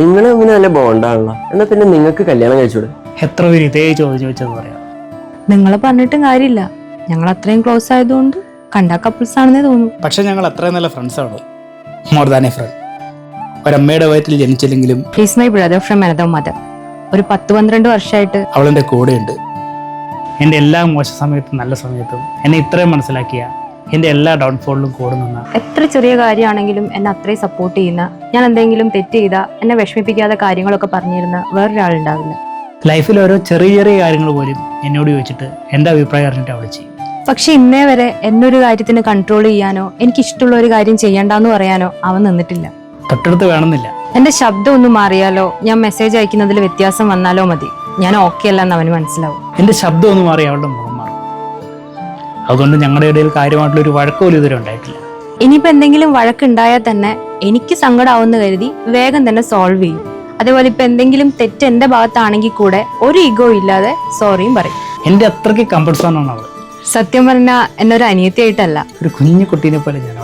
നിങ്ങൾ അങ്ങനെ നല്ല ബോണ്ടാണല്ലോ എന്നാ പിന്നെ നിങ്ങൾക്ക് കല്യാണം കഴിച്ചൂടെ? എത്ര പേര് ഇതേ ചോദ്യം ചോദിച്ചത് പറയാം. നിങ്ങളെ പറഞ്ഞിട്ടും കാര്യമില്ല. ഞങ്ങൾ അത്രയും ക്ലോസ് ആയതുകൊണ്ട് കണ്ട കപ്പിൾസ് ആണെന്നേ തോന്നുന്നു. പക്ഷെ ഞങ്ങൾ അത്രയും നല്ല ഫ്രണ്ട്സ് ആണ്. മോർ ദാൻ എ ഫ്രണ്ട് ഒരമ്മയുടെ വയറ്റിൽ ജനിച്ചില്ലെങ്കിലും he's my brother from another mother ഒരു പത്ത് പന്ത്രണ്ട് വർഷമായിട്ട് അവളെന്റെ കൂടെയുണ്ട്. എന്റെ എല്ലാ മോശ സമയത്തും നല്ല സമയത്തും എന്നെ ഇത്രയും മനസ്സിലാക്കിയ എന്റെ എല്ലാ ഡൗൺഫോളിലും കൂടെ നിന്ന എത്ര ചെറിയ കാര്യമാണെങ്കിലും എന്നെ അത്രയും സപ്പോർട്ട് ചെയ്യുന്ന ഞാൻ എന്തെങ്കിലും തെറ്റ് ചെയ്ത എന്നെ വിഷമിപ്പിക്കാതെ കാര്യങ്ങളൊക്കെ പറഞ്ഞിരുന്ന വേറൊരാളുണ്ടാവില്ല. ലൈഫിൽ ഓരോ ചെറിയ ചെറിയ കാര്യങ്ങൾ പോലും എന്നോട് ചോദിച്ചിട്ട് എന്റെ അഭിപ്രായം അറിഞ്ഞിട്ട് അവൾ ചെയ്യും. പക്ഷെ ഇന്നേ വരെ എന്നൊരു കാര്യത്തിന് കൺട്രോൾ ചെയ്യാനോ എനിക്ക് ഇഷ്ടമുള്ള ഒരു കാര്യം ചെയ്യണ്ടെന്ന് പറയാനോ അവൻ നിന്നിട്ടില്ല. തൊട്ടടുത്ത് വേണമെന്നില്ല. എന്റെ ശബ്ദം ഒന്ന് മാറിയാലോ ഞാൻ മെസ്സേജ് അയക്കുന്നതിൽ വ്യത്യാസം വന്നാലോ മതി. ഞാൻ ഓക്കെ അല്ലെന്ന് അവന് മനസ്സിലാവും. എന്റെ ശബ്ദം ഒന്ന് മാറി അവളുടെ അതുകൊണ്ട് ഞങ്ങളുടെ ഇടയിൽ കാര്യമായിട്ടുള്ള ഒരു വഴക്കം ഇതുവരെ ഉണ്ടായിട്ടില്ല. ഇനിയിപ്പോ എന്തെങ്കിലും വഴക്കുണ്ടായാൽ തന്നെ എനിക്ക് സങ്കടമാവുന്ന കരുതി വേഗം തന്നെ സോൾവ് ചെയ്യും. അതേപോലെ ഇപ്പൊ എന്തെങ്കിലും തെറ്റ് എന്റെ ഭാഗത്താണെങ്കിൽ കൂടെ ഒരു ഈഗോ ഇല്ലാതെ സോറിയും പറയും. എന്റെ അത്രയ്ക്ക് കംഫർട്ട് സോണാണ് അവൾ സത്യം പറഞ്ഞാൽ എന്നൊരു അനിയത്തിയായിട്ടല്ല. ഒരു കുഞ്ഞു കുട്ടീനെ പോലെ ഞാൻ